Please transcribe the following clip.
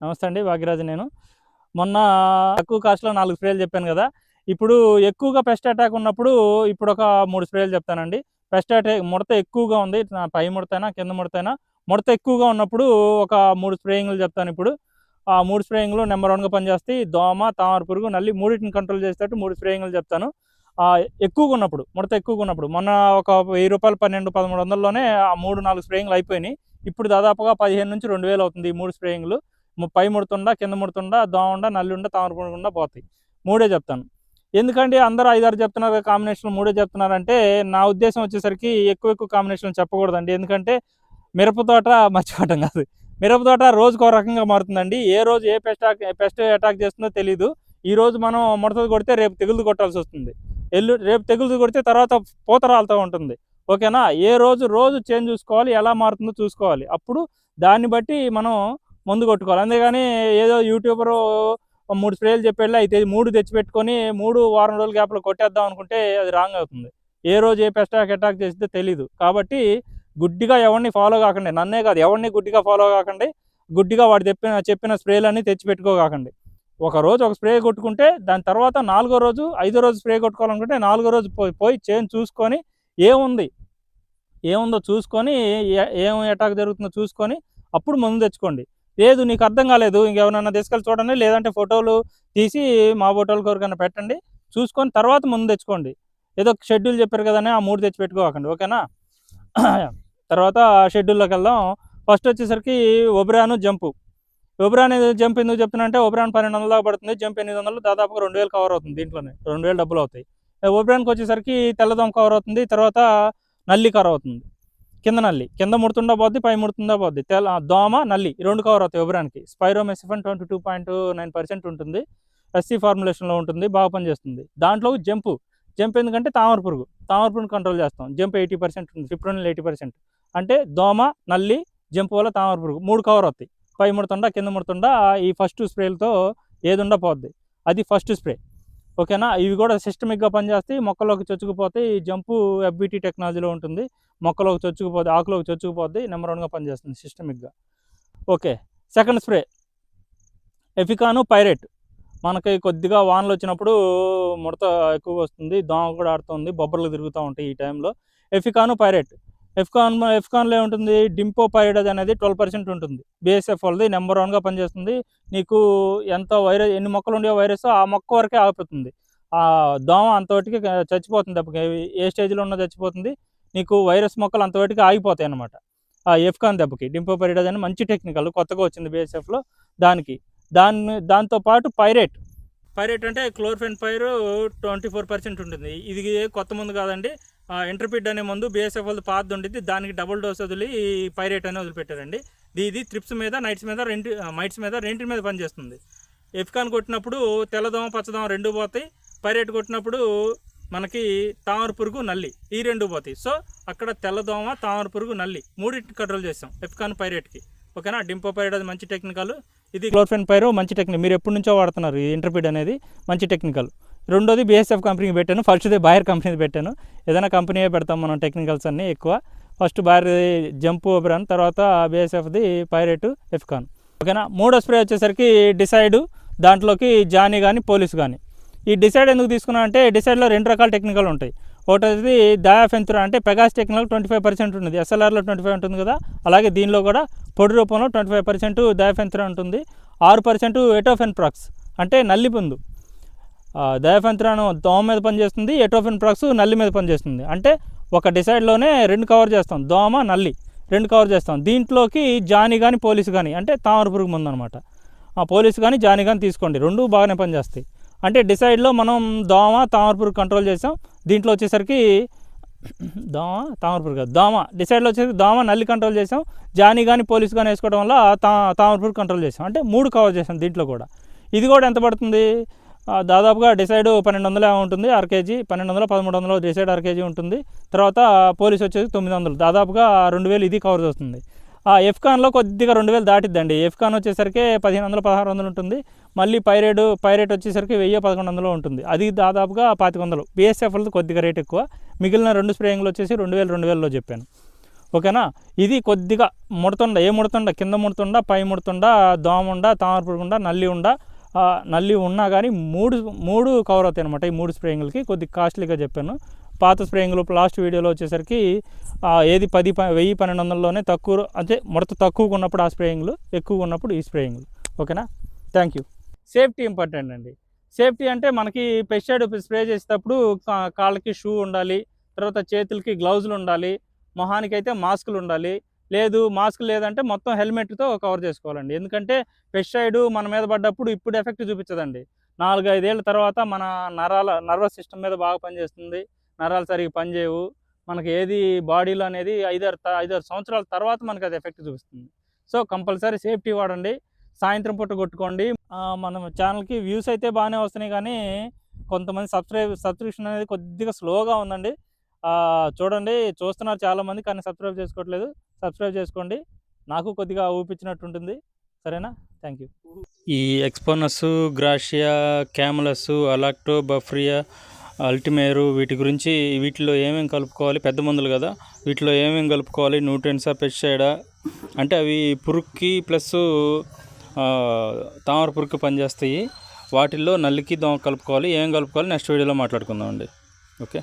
నమస్తే అండి భాగ్యరాజు నేను. మొన్న తక్కువ కాస్ట్లో నాలుగు స్ప్రేలు చెప్పాను కదా ఇప్పుడు ఎక్కువగా పెస్ట్ అటాక్ ఉన్నప్పుడు ఇప్పుడు ఒక మూడు స్ప్రేలు చెప్తానండి. పెస్ట్ అటాక్ ముడత ఎక్కువగా ఉంది నా పై ముడతైనా కింద ముడతైనా ముడత ఎక్కువగా ఉన్నప్పుడు ఒక మూడు స్ప్రేయింగ్లు చెప్తాను ఇప్పుడు. ఆ మూడు స్ప్రేయింగ్లు నెంబర్ వన్గా పనిచేస్తాయి దోమ తామర పురుగు నల్లి మూడింటిని కంట్రోల్ చేసేటట్టు మూడు స్ప్రేయింగ్లు చెప్తాను. ఎక్కువగా ఉన్నప్పుడు ముడత ఎక్కువగా ఉన్నప్పుడు మొన్న ఒక వెయ్యి రూపాయలు పన్నెండు పదమూడు వందల్లోనే ఆ మూడు నాలుగు స్ప్రేయింగ్లు అయిపోయినాయి. ఇప్పుడు దాదాపుగా పదిహేను నుంచి రెండు వేలు అవుతుంది ఈ మూడు స్ప్రేయింగ్లు. పై ముడుతుండా కింద ముడుతుండా దోమండా నల్లుండ తామర పురుగుండా పోతాయి. మూడే చెప్తాను. ఎందుకంటే అందరూ ఐదారు చెప్తున్నారు కాంబినేషన్ మూడే చెప్తున్నారంటే నా ఉద్దేశం వచ్చేసరికి ఎక్కువ ఎక్కువ కాంబినేషన్ చెప్పకూడదండి. ఎందుకంటే మిరప తోట మర్చిపోవటం కాదు. మిరప తోట రోజుకో రకంగా మారుతుందండి. ఏ రోజు ఏ పెస్ట్ పెస్ట్ అటాక్ చేస్తుందో తెలియదు ఈ రోజు మనం ముడతలు కొడితే రేపు తెగులు కొట్టాల్సి వస్తుంది. ఎల్లు రేపు తెగులు కొడితే తర్వాత పూత రాలుతూ ఉంటుంది. ఓకేనా? ఏ రోజు రోజు చేంజ్ చూసుకోవాలి ఎలా మారుతుందో చూసుకోవాలి. అప్పుడు దాన్ని బట్టి మనం మందు కొట్టుకోవాలి. అంతేగాని ఏదో యూట్యూబర్ మూడు స్ప్రేలు చెప్పేళ్ళ అయితే మూడు తెచ్చిపెట్టుకొని మూడు వారం రోజుల గ్యాప్లో కొట్టేద్దాం అనుకుంటే అది రాంగ్ అవుతుంది. ఏ రోజు ఏ పెస్టాక్ అటాక్ చేస్తే తెలీదు. కాబట్టి గుడ్డిగా ఎవరిని ఫాలో కాకండి. నన్నే కాదు ఎవరిని గుడ్డిగా ఫాలో కాకండి. గుడ్డిగా వాడు చెప్పిన చెప్పిన స్ప్రేలన్నీ తెచ్చి పెట్టుకోకాకండి ఒక రోజు ఒక స్ప్రే కొట్టుకుంటే దాని తర్వాత నాలుగో రోజు ఐదో రోజు స్ప్రే కొట్టుకోవాలనుకుంటే నాలుగో రోజు పోయి పోయి చేను చూసుకొని ఏముంది? ఏముందో చూసుకొని ఏ- ఏం అటాక్ జరుగుతుందో చూసుకొని అప్పుడు మందు తెచ్చుకోండి. లేదు నీకు అర్థం కాలేదు. ఇంకెవరన్నా తీసుకెళ్ళి చూడండి లేదంటే ఫోటోలు తీసి మా ఫోటోలు కొరకన్నా పెట్టండి. చూసుకొని తర్వాత ముందు తెచ్చుకోండి. ఏదో షెడ్యూల్ చెప్పారు కదనే ఆ మూడు తెచ్చి పెట్టుకోకండి. ఓకేనా? తర్వాత షెడ్యూల్లోకి వెళ్దాం. ఫస్ట్ వచ్చేసరికి ఒబ్రాను జంపు. ఒబ్రాన్ జంప్ ఎందుకు చెప్తున్నా అంటే ఒబ్రాన్ పన్నెండు వందల దాకా పడుతుంది. జంప్ ఎనిమిది వందలు దాదాపుగా రెండు వేలు కవర్ అవుతుంది దీంట్లోనే. రెండు వేలు డబ్బులు అవుతాయి. ఒబ్రాన్కి వచ్చేసరికి తెల్లదోమ కవర్ అవుతుంది. తర్వాత నల్లి కవర్ అవుతుంది. కింద నల్లి. కింద ముడుతుండా పోద్ది పై ముడుతుందా పోద్ది. తెల్ల దోమ నల్లి. రెండు కవర్ అవుతాయి ఒబ్రాన్కి spiromesifen twenty two point nine percent ఉంటుంది ఎస్సీ ఫార్ములేషన్లో ఉంటుంది. బాగా పనిచేస్తుంది దాంట్లో జంపు. జంప్ ఎందుకంటే తామర పురుగు. తామర పురుగును కంట్రోల్ చేస్తాం. జంప్ ఎయిటీ పర్సెంట్ ఉంది ఫిఫ్టీన్ ఎయిటీ పర్సెంట్ అంటే దోమ నల్లి జంప్ వల్ల తామర పురుగు. మూడు కవర్ అవుతాయి. పై ముడుతుండా కింద ముడుతుండా ఈ ఫస్ట్ స్ప్రేలతో ఏది పోద్ది. అది ఫస్ట్ స్ప్రే ఓకేనా? ఇవి కూడా సిస్టమిక్గా పనిచేస్తాయి. మొక్కలోకి చొచ్చుకుపోతే ఈ జంపు ఎఫ్బిటీ టెక్నాలజీలో ఉంటుంది. మొక్కలోకి చొచ్చుకుపోతే ఆకులోకి చొచ్చుకుపోతే నెంబర్ వన్గా పనిచేస్తుంది సిస్టమిక్గా ఓకే సెకండ్ స్ప్రే. ఎఫికాను పైరెట్. మనకి కొద్దిగా వానలు వచ్చినప్పుడు ముడత ఎక్కువగా వస్తుంది దోమ కూడా ఆడుతుంది బొబ్బర్లు తిరుగుతూ ఉంటాయి ఈ టైంలో. ఎఫికాను పైరెట్. ఎఫ్కాన్ ఎఫ్కాన్లో ఏముంటుంది డింపో పైరేట్ అనేది ట్వెల్వ్ పర్సెంట్ ఉంటుంది. బిఎస్ఎఫ్ వాళ్ళది నెంబర్ వన్గా పనిచేస్తుంది. నీకు ఎంత వైరస్ ఎన్ని మొక్కలు ఉండే వైరస్ ఆ మొక్క వరకే ఆపుతుంది ఆ దోమ అంతవరకు చచ్చిపోతుంది దెబ్బకి ఏ స్టేజ్లో ఉన్నా చచ్చిపోతుంది. నీకు వైరస్ మొక్కలు అంతవరకు ఆగిపోతాయి అన్నమాట. ఆ ఎఫ్కాన్ దెబ్బకి డింపో పైరేట్ అని మంచి టెక్నికల్ కొత్తగా వచ్చింది బిఎస్ఎఫ్లో దానికి. దాన్ని దాంతో పాటు పైరేట్ పైరేట్ అంటే క్లోర్ఫెన్ పైరు ట్వంటీ ఫోర్ పర్సెంట్ ఉంటుంది. ఇది కొత్త ముందు కాదండి. ఇంటర్పిడ్ అనే మందు బిఎస్ఎఫ్ వాళ్ళు పాత ఉండేది దానికి డబుల్ డోస్ వదిలి ఈ పైరేట్ అని వదిలిపెట్టారండి. ఇది ట్రిప్స్ మీద నైట్స్ మీద రెండు మైట్స్ మీద రెంటి మీద పనిచేస్తుంది. ఎఫ్కాన్ కొట్టినప్పుడు తెల్లదోమ పచ్చదోమ రెండు పోతాయి. పైరేట్ కొట్టినప్పుడు మనకి తామర పురుగు నల్లి ఈ రెండు పోతాయి. సో అక్కడ తెల్లదోమ తామర పురుగు నల్లి మూడింటిని కంట్రోల్ చేస్తాం ఎఫ్కాన్ పైరేట్కి. ఓకేనా? డింపో పైరేట్ అది మంచి టెక్నికల్ ఇది క్లోర్ఫెన్ పైరో మంచి టెక్నిక్ మీరు ఎప్పటి నుంచో వాడుతున్నారు ఈ ఇంటర్పీడ్ అనేది మంచి టెక్నికల్ రెండోది బిఎస్ఎఫ్ కంపెనీకి పెట్టాను. ఫస్ట్ది బాయర్ కంపెనీ పెట్టాను. ఏదైనా కంపెనీయే పెడతాం మనం టెక్నికల్స్ అన్నీ ఎక్కువ. ఫస్ట్ బాయర్ జంప్ ఓబ్రాన్ తర్వాత బీఎస్ఎఫ్ది పైరేటు ఎఫ్కాన్ ఓకేనా? మూడో స్ప్రే వచ్చేసరికి డిసైడ్ దాంట్లోకి జానీ కానీ పోలీస్ కానీ ఈ డిసైడ్ ఎందుకు తీసుకున్నా అంటే డిసైడ్లో రెండు రకాల టెక్నికల్ ఉంటాయి. ఒకటి వచ్చి డయాఫెంతురా అంటే Pegasus technical twenty five percent ఉంటుంది ఎస్ఎల్ఆర్లో ట్వంటీ ఫైవ్ ఉంటుంది కదా? అలాగే దీనిలో కూడా పొడి రూపంలో ట్వంటీ ఫైవ్ పర్సెంట్ డయాఫెంతురా ఉంటుంది. ఆరు పర్సెంట్ ఎటోఫెన్ ప్రాక్స్ అంటే నల్లి దయాఫెంత్రాను దోమ మీద పనిచేస్తుంది ఎట్రోఫిన్ ప్రాక్స్ నల్లి మీద పనిచేస్తుంది. అంటే ఒక డిసైడ్లోనే రెండు కవర్ చేస్తాం దోమ నల్లి రెండు కవర్ చేస్తాం. దీంట్లోకి జాని కానీ పోలీస్ కానీ అంటే తామర పురుగు ముందు అనమాట ఆ పోలీస్ కానీ జాని కానీ తీసుకోండి రెండు బాగానే పనిచేస్తాయి. అంటే డిసైడ్లో మనం దోమ తామర పురుగు కంట్రోల్ చేసాం దీంట్లో వచ్చేసరికి దోమ తామర పురుగు కాదు దోమ డిసైడ్లో వచ్చేసరికి దోమ నల్లి కంట్రోల్ చేసాం జాని కానీ పోలీస్ కానీ వేసుకోవడం వల్ల తా తామర పురుగు కంట్రోల్ చేసాం. అంటే మూడు కవర్ చేసాం దీంట్లో కూడా. ఇది కూడా ఎంత పడుతుంది? దాదాపుగా డిసైడ్ పన్నెండు వందలు ఉంటుంది అరకేజీ పన్నెండు వందలు పదమూడు వందలు డిసైడ్ అర కేజీ ఉంటుంది. తర్వాత పోలీస్ వచ్చేసి తొమ్మిది వందలు. దాదాపుగా రెండు వేలు ఇది కవర్ చేస్తుంది. ఆ ఎఫ్కాన్లో కొద్దిగా రెండు వేలు దాటిద్దండి. ఎఫ్కాన్ వచ్చేసరికి పదిహేను వందలు పదహారు వందలు ఉంటుంది. మళ్ళీ పైరేడు పైరేట్ వచ్చేసరికి వెయ్యి పదకొండు వందలు ఉంటుంది. అది దాదాపుగా పాతిక వందలు. బిఎస్ఎఫ్లది కొద్దిగా రేట్ ఎక్కువ. మిగిలిన రెండు స్ప్రేయింగ్లు వచ్చేసి రెండు వేలు రెండు వేలలో చెప్పాను. ఓకేనా? ఇది కొద్దిగా ముడతుండ ఏ ముడతుండ? కింద ముడతుండ పై ముడతుండ దోమ ఉండ తామర ఉండ నల్లి ఉండ నల్లి ఉన్నా కానీ మూడు మూడు కవర్ అవుతాయి అనమాట ఈ మూడు స్ప్రేయింగ్లకి కొద్దిగా కాస్ట్లీగా చెప్పాను. పాత స్ప్రేయింగ్లు లాస్ట్ వీడియోలో వచ్చేసరికి ఏది పది ప- వెయ్యి పన్నెండు వందలలోనే తక్కువ అంటే ముడత తక్కువగా ఉన్నప్పుడు ఆ స్ప్రేయింగ్లు ఎక్కువగా ఉన్నప్పుడు ఈ స్ప్రేయింగ్లు ఓకేనా? థ్యాంక్ యూ సేఫ్టీ ఇంపార్టెంట్ అండి. సేఫ్టీ అంటే మనకి పెస్టిసైడ్ స్ప్రే చేసేటప్పుడు కాళ్ళకి షూ ఉండాలి తర్వాత చేతులకి గ్లౌజులు ఉండాలి మొహానికి అయితే మాస్కులు ఉండాలి లేదు మాస్క్ లేదంటే మొత్తం హెల్మెట్తో కవర్ చేసుకోవాలండి. ఎందుకంటే పెస్టైడ్ మన మీద పడ్డప్పుడు ఇప్పుడు ఎఫెక్ట్ చూపించదండి. నాలుగైదేళ్ళ తర్వాత మన నరాల నర్వస్ సిస్టమ్ మీద బాగా పనిచేస్తుంది. నరాలు సరిగ్గా పనిచేయవు. మనకి ఏది బాడీలో అనేది ఐదారు త- ఐదారు సంవత్సరాల తర్వాత మనకి అది ఎఫెక్ట్ చూపిస్తుంది. సో కంపల్సరీ సేఫ్టీ వాడండి. సాయంత్రం పూట కొట్టుకోండి. మన ఛానల్కి వ్యూస్ అయితే బాగానే వస్తున్నాయి కానీ కొంతమంది సబ్స్క్రైబ్ సబ్స్క్రిప్షన్ అనేది కొద్దిగా స్లోగా ఉందండి. చూడండి చూస్తున్నారు చాలామంది కానీ సబ్స్క్రైబ్ చేసుకోవట్లేదు. సబ్స్క్రైబ్ చేసుకోండి. నాకు కొద్దిగా ఊపించినట్టు ఉంటుంది సరేనా? థ్యాంక్ యూ ఈ ఎక్స్పోనస్ గ్రాషియా క్యామలస్ అలాక్టో బఫ్రియా అల్టిమేరు వీటి గురించి వీటిలో ఏమేమి కలుపుకోవాలి? పెద్ద మందులు కదా. వీటిలో ఏమేమి కలుపుకోవాలి? న్యూట్రియన్సా పెస్టిసైడా అంటే అవి పురుక్కి ప్లస్ తామర పురుక్కి పనిచేస్తాయి. వాటిల్లో నల్లికి దోమ కలుపుకోవాలి. ఏం కలుపుకోవాలి? నెక్స్ట్ వీడియోలో మాట్లాడుకుందాం అండి ఓకే